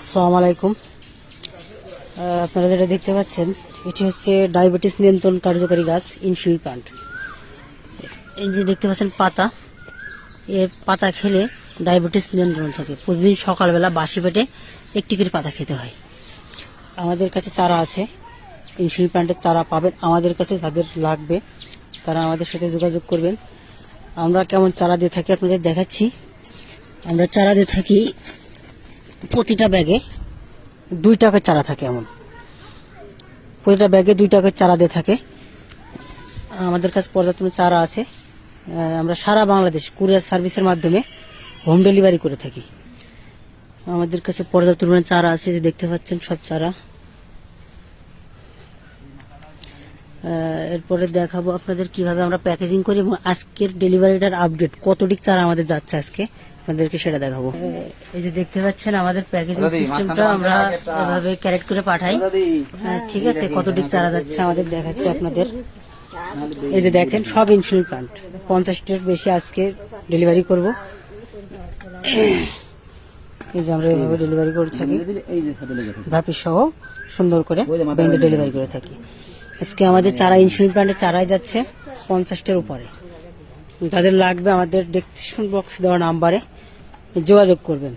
আসসালামু আলাইকুম। আপনারা যেটা দেখতে পাচ্ছেন, এটি হচ্ছে ডায়াবেটিস নিয়ন্ত্রণ কার্যকরী গাছ, ইনসুলিন প্লান্ট। এই যে দেখতে পাচ্ছেন পাতা, এর পাতা খেলে ডায়াবেটিস নিয়ন্ত্রণ থাকে। প্রতিদিন সকালবেলা বাসি পেটে একটি করে পাতা খেতে হয়। আমাদের কাছে চারা আছে, ইনসুলিন প্লান্টের চারা পাবেন আমাদের কাছে, যাদের লাগবে তারা আমাদের সাথে যোগাযোগ করবেন। আমরা কেমন চারা দিয়ে থাকি আপনাদের দেখাচ্ছি। আমরা চারা দিয়ে থাকি প্রতিটা ব্যাগে দুই টাকার চারা থাকে এমন। প্রতিটা ব্যাগে দুই টাকার চারা দিয়ে থাকে। আমাদের কাছে পর্যাপ্ত চারা আছে। আমরা সারা বাংলাদেশ কুরিয়ার সার্ভিসের মাধ্যমে হোম ডেলিভারি করে থাকি। আমাদের কাছে পর্যাপ্ত পরিমাণে চারা আছে যে দেখতে পাচ্ছেন সব চারা। এরপরে দেখাবো আপনাদের কীভাবে আমরা প্যাকেজিং করি এবং আজকের ডেলিভারিটার আপডেট, কতটি চারা আমাদের যাচ্ছে আজকে। আপনাদেরকে সেটা দেখাবো। এই যে দেখতে পাচ্ছেন আমাদের প্যাকেজিং সিস্টেমটা আমরা এভাবে ক্যারেট করে পাঠাই। হ্যাঁ, ঠিক আছে কতটি চারা যাচ্ছে আমাদের দেখাচ্ছে আপনাদের। এই যে দেখেন সব ইনসুলিন প্লান্ট পঞ্চাশটির বেশি আজকে ডেলিভারি করব। এই যে আমরা এভাবে ডেলিভারি করে থাকি। ঝাঁপি সহ সুন্দর করে বেঁধে ডেলিভারি করে থাকি। আজকে আমাদের চারা ইনসুলিন প্লান্টের চারাই যাচ্ছে পঞ্চাশটার উপরে। তাদের লাগবে আমাদের ডেসক্রিপশন বক্স দেওয়া নাম্বারে যোগাযোগ করবেন।